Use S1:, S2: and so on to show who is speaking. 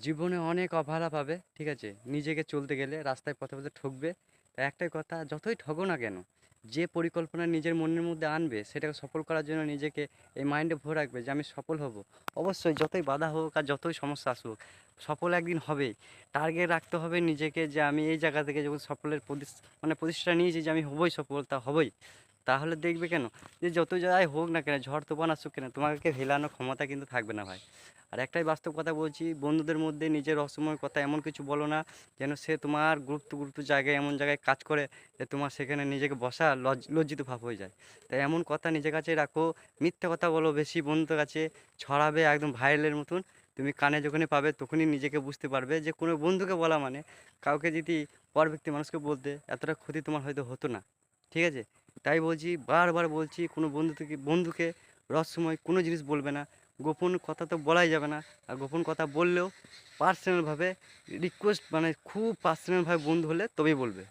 S1: জীবনে অনেক অবহেলা পাবে, ঠিক আছে? নিজেকে চলতে গেলে রাস্তায় পথে পথে ঠকবে। তা একটাই কথা, যতই ঠগো না কেন, যে পরিকল্পনা নিজের মনের মধ্যে আনবে, সেটাকে সফল করার জন্য নিজেকে এই মাইন্ডে ভরে রাখবে যে আমি সফল হব। অবশ্যই যতই বাধা হোক আর যতই সমস্যা আসুক, সফল একদিন হবেই। টার্গেট রাখতে হবে নিজেকে যে আমি এই জায়গা থেকে যখন সফলের প্রতিস- মানে প্রতিষ্ঠা নিয়েছি যে আমি হবই সফল, তা হবই। তাহলে দেখবে কেন? যে যত জায়গায় হোক না কেন, ঝড় তুফান আসুক কেন, তোমাকে হেলানোর ক্ষমতা কিন্তু থাকবে না ভাই। আর একটাই বাস্তব কথা বলছি, বন্ধুদের মধ্যে নিজের রহস্যময় কথা এমন কিছু বলো না, যেন সে তোমার গুরুত্ব গুরুত্ব জায়গায়, এমন জায়গায় কাজ করে যে তোমার সেখানে নিজেকে বসা লজ, লজ্জিত ভাব হয়ে যায়। তাই এমন কথা নিজের কাছে রাখো, মিথ্যে কথা বলো বেশি বন্ধুদের কাছে, ছড়াবে একদম ভাইরালের মতন। তুমি কানে যখনই পাবে তখনই নিজেকে বুঝতে পারবে যে কোনো বন্ধুকে বলা মানে কাউকে যদি পর ব্যক্তি মানুষকে বলতে এতটা ক্ষতি তোমার হয়তো হতো না। ঠিক আছে? তাই বলছি, বারবার বলছি কোনো বন্ধু থেকে, বন্ধুকে রহস্যময় কোনো জিনিস বলবে না। গোপন কথা তো বলাই যাবে না। আর গোপন কথা বললেও পার্সোনালভাবে রিকোয়েস্ট মানে খুব পার্সোনালভাবে বন্ধু হলে তবেই বলবে।